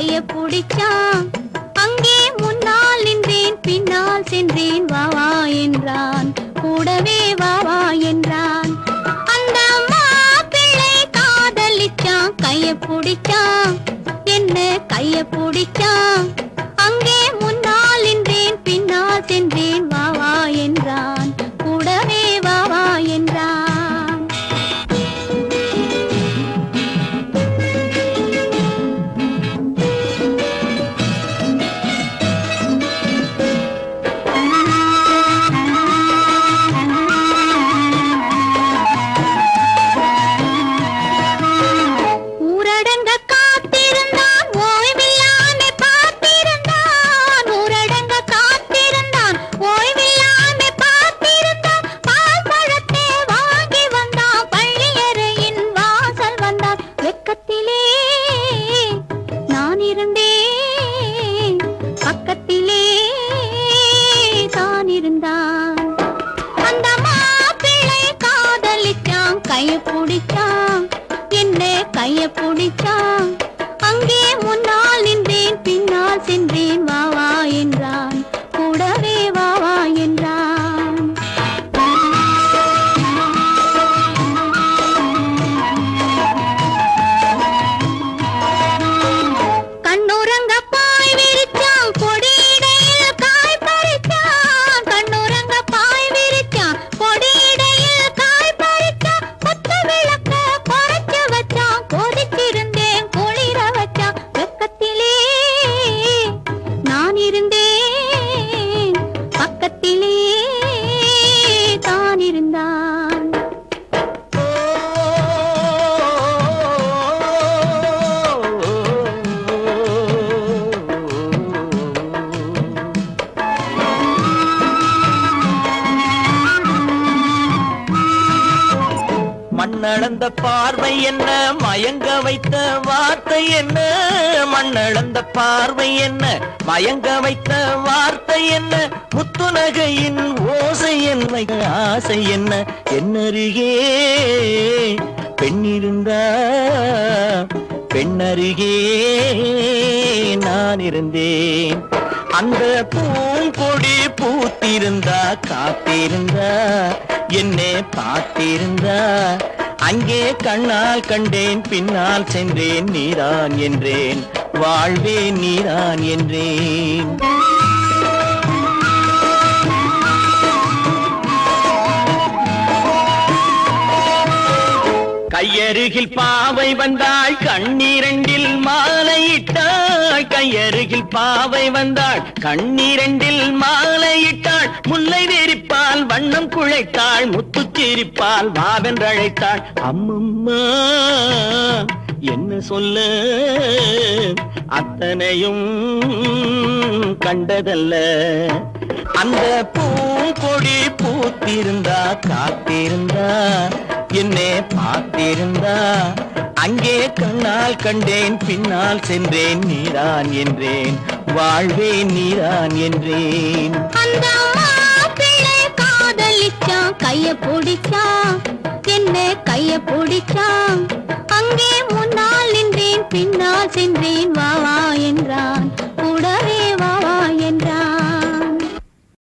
காதலிச்சான் கைய பிடிச்சான் அங்கே முன்னால் நின்றேன் பின்னால் சென்றேன் வாவா என்றான். கூடவே வாவா என்றான் பிடிக்க நான் இருந்தேன் மண்ணளந்த பார்வை என்ன? மயங்க வைத்த வார்த்தை என்ன? மண்ணளந்த பார்வை என்ன? மயங்க வைத்த வார்த்தை என்ன? முத்துநகையின் ஓசை என்ன? ஆசை என்ன? என்னருகே? பெண்ணிருந்தா? பெண்ணருகே? நான் இருந்தேன். அந்த பூங்கொடி பூத்திருந்தா காத்திருந்தா என்னை பார்த்திருந்தா அங்கே கண்ணால் கண்டேன் பின்னால் சென்றேன் நீரான் என்றேன் வாழ்வே நீரான் என்றேன். கையருகில் பாவை வந்தாள் கண்ணீரண்டில் மாலையிட்டாள். கையருகில் பாவை வந்தாள் கண்ணீரண்டில் மாலையிட்டாள். முல்லை வெறிப்பால் வண்ணம் குழைத்தாள் முத்து சிரிப்பால் வாவென்றழைத்தாள். அம்மம்மா என்ன சொல்ல? அத்தனையும் கண்டதல்ல. அந்த பூ கொடி பூத்திருந்தா காத்திருந்தா என்னே பார்த்திருந்தா. அங்கே கண்ணால் கண்டேன் பின்னால் சென்றேன் நீரான் என்றேன். வாழ்வே நீரான் என்றேன். அந்த மாப்பிள்ளை காதலிச்சான் கைய பிடிச்சான். என்ன கைய பிடிச்சான்.